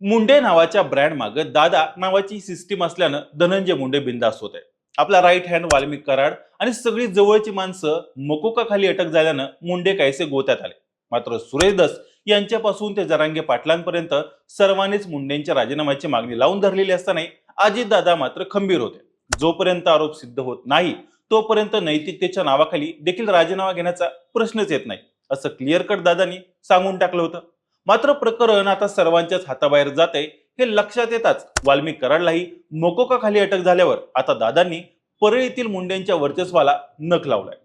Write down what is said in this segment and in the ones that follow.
मुंडे नावाच्या ब्रँड मागे दादा नावाची सिस्टीम असल्यानं धनंजय मुंडे बिंदास होते. आपला राईट हँड वाल्मिक कराड आणि सगळी जवळची माणसं मकोकाखाली अटक झाल्यानं मुंडे काहीसे गोत्यात आले. मात्र सुरेश दस यांच्यापासून ते जरांगे पाटलांपर्यंत सर्वांनीच मुंडेंच्या राजीनाम्याची मागणी लावून धरलेली असतानाही अजितदादा मात्र खंबीर होते. जोपर्यंत आरोप सिद्ध होत नाही तोपर्यंत नैतिकतेच्या नावाखाली देखील राजीनामा घेण्याचा प्रश्नच येत नाही असं क्लिअर कट दादांनी सांगून टाकलं होतं. मात्र प्रकरण आता सर्वांच्याच हाताबाहेर जाते हे लक्षात येताच वाल्मिक कराडलाही मोकोका खाली अटक झाल्यावर आता दादांनी परळीतील मुंडेंच्या वर्चस्वाला नख लावलाय.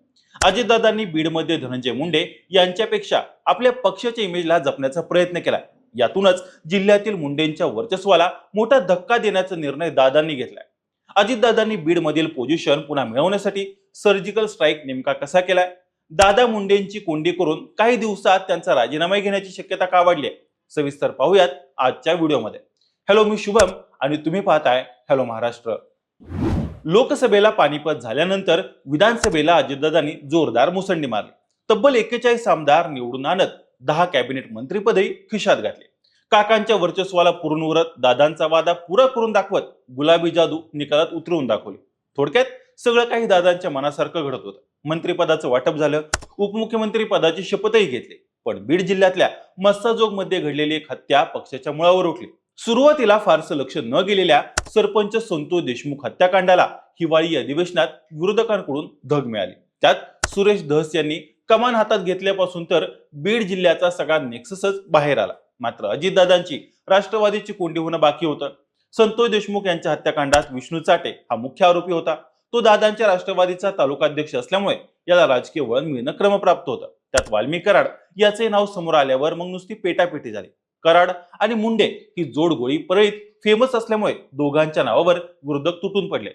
अजितदादांनी बीडमध्ये धनंजय मुंडे यांच्यापेक्षा आपल्या पक्षाच्या इमेजला जपण्याचा प्रयत्न केला. यातूनच जिल्ह्यातील मुंडेंच्या वर्चस्वाला मोठा धक्का देण्याचा निर्णय दादांनी घेतलाय. अजितदादांनी बीडमधील पोझिशन पुन्हा मिळवण्यासाठी सर्जिकल स्ट्राईक नेमका कसा केलाय? दादा मुंडेंची कोंडी करून काही दिवसात त्यांचा राजीनामा घेण्याची शक्यता का वाढली आहे? सविस्तर पाहूयात आजच्या व्हिडिओमध्ये. हॅलो मी शुभम आणि तुम्ही पाहताय हॅलो महाराष्ट्र. लोकसभेला पानिपत झाल्यानंतर विधानसभेला अजितदादांनी जोरदार मुसंडी मारली. तब्बल एक्केचाळीस आमदार निवडून आणत दहा कॅबिनेट मंत्रीपदही खिशात घातले. काकांच्या वर्चस्वाला पुरून उरत दादांचा वादा पुरा करून दाखवत गुलाबी जादू निकालात उतरवून दाखवली. थोडक्यात सगळं काही दादांच्या मनासारखं घडत होतं. मंत्रिपदाचं वाटप झालं उपमुख्यमंत्री पदाची शपथही घेतली. पण बीड जिल्ह्यातल्या मस्ताजोगमध्ये घडलेली एक हत्या पक्षाच्या मुळावर उठली. सुरुवातीला फारसं लक्ष न गेलेल्या सरपंच संतोष देशमुख हत्याकांडाला हिवाळी अधिवेशनात विरोधकांकडून धग मिळाली. त्यात सुरेश धस यांनी कमान हातात घेतल्यापासून तर बीड जिल्ह्याचा सगळा नेक्ससच बाहेर आला. मात्र अजितदादांची राष्ट्रवादीची कोंडी होणं बाकी होतं. संतोष देशमुख यांच्या हत्याकांडात विष्णू चाटे हा मुख्य आरोपी होता. तो दादांच्या राष्ट्रवादीचा तालुकाध्यक्ष असल्यामुळे याला राजकीय वळण मिळणं क्रमप्राप्त होतं. त्यात वाल्मी कराड याचे नाव समोर आल्यावर मग नुसती पेटापेटी झाली. कराड आणि मुंडे ही जोडगोळी परळीत फेमस असल्यामुळे दोघांच्या नावावर विरोधक तुटून पडले.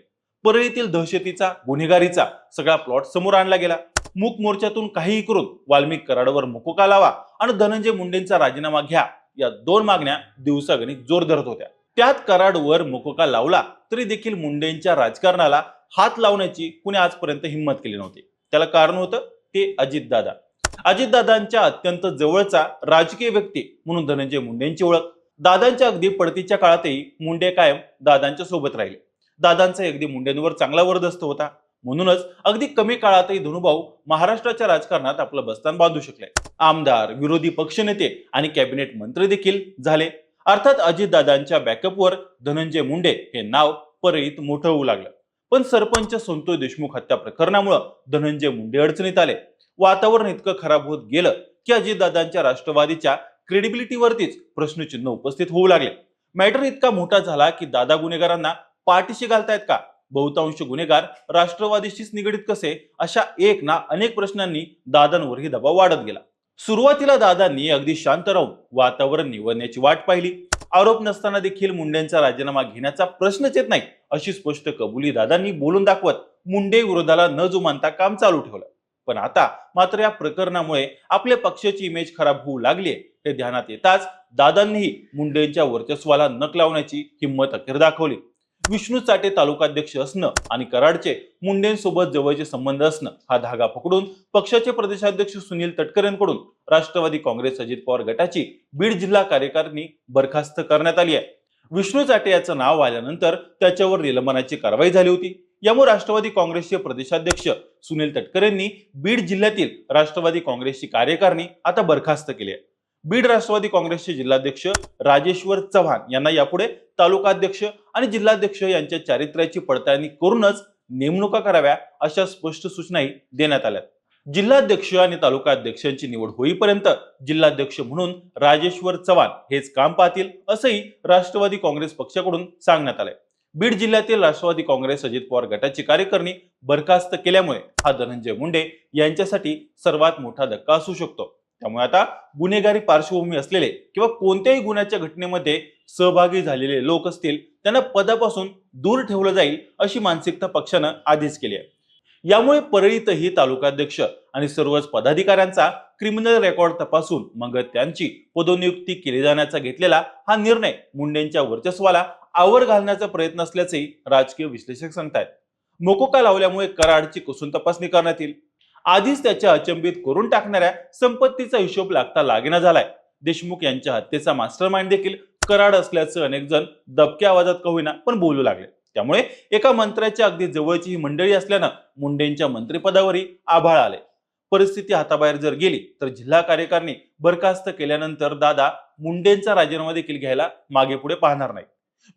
परळीतील दहशतीचा गुन्हेगारीचा सगळा प्लॉट समोर आणला गेला. मूक मोर्चातून काहीही करून वाल्मिक कराडवर मुकोका लावा आणि धनंजय मुंडेंचा राजीनामा घ्या या दोन मागण्या दिवसागणिक जोर धरत होत्या. त्यात कराडवर मुकोका लावला तरी देखील मुंडेंच्या राजकारणाला हात लावण्याची कुणी आजपर्यंत हिंमत केली नव्हती. त्याला कारण होतं ते अजितदादा. अजितदादांच्या अत्यंत जवळचा राजकीय व्यक्ती म्हणून धनंजय मुंडेंची ओळख. दादांच्या अगदी पडतीच्या काळातही मुंडे कायम दादांच्या सोबत राहिले. दादांचा अगदी मुंडेंवर चांगला वरदस्त होता. म्हणूनच अगदी कमी काळातही धनुभाऊ महाराष्ट्राच्या राजकारणात आपलं बस्तान बांधू शकले. आमदार विरोधी पक्षनेते आणि कॅबिनेट मंत्री देखील झाले. अर्थात अजितदादांच्या बॅकअपवर धनंजय मुंडे हे नाव परळीत मोठं होऊ लागलं. पण सरपंच संतोष देशमुख हत्या प्रकरणामुळं धनंजय मुंडे अडचणीत आले. वातावरण इतकं खराब होत गेलं की अजितदादांच्या राष्ट्रवादीच्या क्रेडिबिलिटीवरतीच प्रश्नचिन्ह उपस्थित होऊ लागले. मॅटर इतका मोठा झाला की दादा गुन्हेगारांना पाठीशी घालतायत का? बहुतांश गुन्हेगार राष्ट्रवादीशीच निगडीत कसे? अशा एक ना अनेक प्रश्नांनी दादांवरही दबाव वाढत गेला. सुरुवातीला दादांनी अगदी शांत राहून वातावरण निवडण्याची वाट पाहिली. आरोप नसताना देखील मुंडेंचा राजीनामा घेण्याचा प्रश्नच येत नाही अशी स्पष्ट कबुली दादांनी बोलून दाखवत मुंडे विरोधाला न जुमानता काम चालू ठेवलं. पण आता मात्र या प्रकरणामुळे आपल्या पक्षाची इमेज खराब होऊ लागली हे ध्यानात येताच दादांनीही मुंडेंच्या वर्चस्वाला नक लावण्याची हिंमत अखेर दाखवली. विष्णू चाटे तालुकाध्यक्ष असणं आणि कराडचे मुंडेंसोबत जवळचे संबंध असणं हा धागा पकडून पक्षाचे प्रदेशाध्यक्ष सुनील तटकरेंकडून राष्ट्रवादी काँग्रेस अजित पवार गटाची बीड जिल्हा कार्यकारिणी बरखास्त करण्यात आली आहे. विष्णू चाटे याचं नाव आल्यानंतर त्याच्यावर निलंबनाची कारवाई झाली होती. यामुळे राष्ट्रवादी काँग्रेसचे प्रदेशाध्यक्ष सुनील तटकरेंनी बीड जिल्ह्यातील राष्ट्रवादी काँग्रेसची कार्यकारिणी आता बरखास्त केली आहे. बीड राष्ट्रवादी काँग्रेसचे जिल्हाध्यक्ष राजेश्वर चव्हाण यांना यापुढे तालुकाध्यक्ष आणि जिल्हाध्यक्ष यांच्या चारित्र्याची पडताळणी करूनच नेमणुका कराव्या अशा स्पष्ट सूचनाही देण्यात आल्या. जिल्हाध्यक्ष आणि तालुकाध्यक्षांची निवड होईपर्यंत जिल्हाध्यक्ष म्हणून राजेश्वर चव्हाण हेच काम पाहतील असंही राष्ट्रवादी काँग्रेस पक्षाकडून सांगण्यात आलंय. बीड जिल्ह्यातील राष्ट्रवादी काँग्रेस अजित पवार गटाची कार्यकारिणी बरखास्त केल्यामुळे हा धनंजय मुंडे यांच्यासाठी सर्वात मोठा धक्का असू शकतो. त्यामुळे आता गुन्हेगारी पार्श्वभूमी असलेले किंवा कोणत्याही गुन्ह्याच्या घटनेमध्ये सहभागी झालेले लोक असतील त्यांना पदापासून दूर ठेवलं जाईल अशी मानसिकता पक्षानं आधीच केली आहे. यामुळे परळीतही तालुकाध्यक्ष आणि सर्वच पदाधिकाऱ्यांचा क्रिमिनल रेकॉर्ड तपासून मग त्यांची पदोनियुक्ती केली जाण्याचा घेतलेला हा निर्णय मुंडेंच्या वर्चस्वाला आवर घालण्याचा प्रयत्न असल्याचेही राजकीय विश्लेषक सांगतायत. मोकोका लावल्यामुळे कराडची कसून तपासणी करण्यात येईल? आधीच त्याच्या अचंबित करून टाकणाऱ्या संपत्तीचा हिशोब लागता लागेना झालाय. देशमुख यांच्या हत्येचा मास्टर माइंड देखील कराड असल्याचं अनेक जण दबक्या आवाजात का होईना पण बोलू लागले. त्यामुळे एका मंत्र्याच्या अगदी जवळची ही मंडळी असल्यानं मुंडेंच्या मंत्रिपदावरही आभाळ आले. परिस्थिती हाताबाहेर जर गेली तर जिल्हा कार्यकारिणी बरखास्त केल्यानंतर दादा मुंडेंचा राजीनामा देखील घ्यायला मागे पुढे पाहणार नाही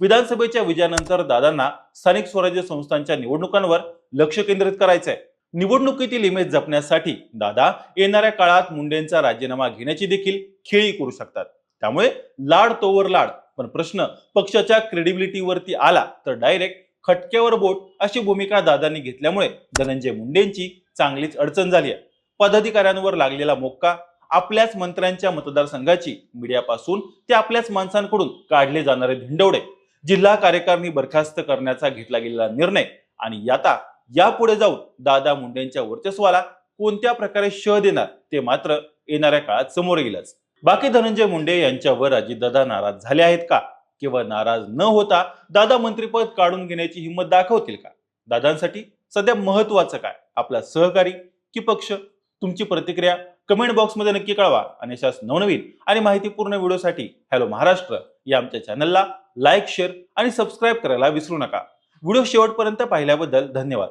विधानसभेच्या विजयानंतर दादांना स्थानिक स्वराज्य संस्थांच्या निवडणुकांवर लक्ष केंद्रित करायचंय. निवडणुकीतील इमेज जपण्यासाठी दादा येणाऱ्या काळात मुंडेंचा राजीनामा घेण्याची देखील खेळी करू शकतात. त्यामुळे लाड तोवर लाड पण प्रश्न पक्षाच्या क्रेडिबिलिटीवरती आला तर डायरेक्ट खटक्यावर बोट अशी भूमिका दादांनी घेतल्यामुळे धनंजय मुंडेंची चांगलीच अडचण झाली आहे. पदाधिकाऱ्यांवर लागलेला मोक्का आपल्याच मंत्र्यांच्या मतदारसंघाची मीडियापासून ते आपल्याच माणसांकडून काढले जाणारे धिंडवडे जिल्हा कार्यकारिणी बरखास्त करण्याचा घेतला गेलेला निर्णय आणि आता यापुढे जाऊन दादा मुंडेंच्या वर्चस्वाला कोणत्या प्रकारे श देणार ते मात्र येणाऱ्या काळात समोर येईलच. बाकी धनंजय मुंडे यांच्यावर अजितदादा नाराज झाले आहेत का? किंवा नाराज न होता दादा मंत्रीपद काढून घेण्याची हिंमत दाखवतील का? दादांसाठी सध्या महत्वाचं काय? आपला सहकारी की पक्ष? तुमची प्रतिक्रिया कमेंट बॉक्समध्ये नक्की कळवा. आणि अशाच नवनवीन आणि माहितीपूर्ण व्हिडिओसाठी हॅलो महाराष्ट्र या आमच्या चॅनलला लाईक शेअर आणि सबस्क्राईब करायला विसरू नका. व्हिडिओ शेवटपर्यंत पाहिल्याबद्दल धन्यवाद.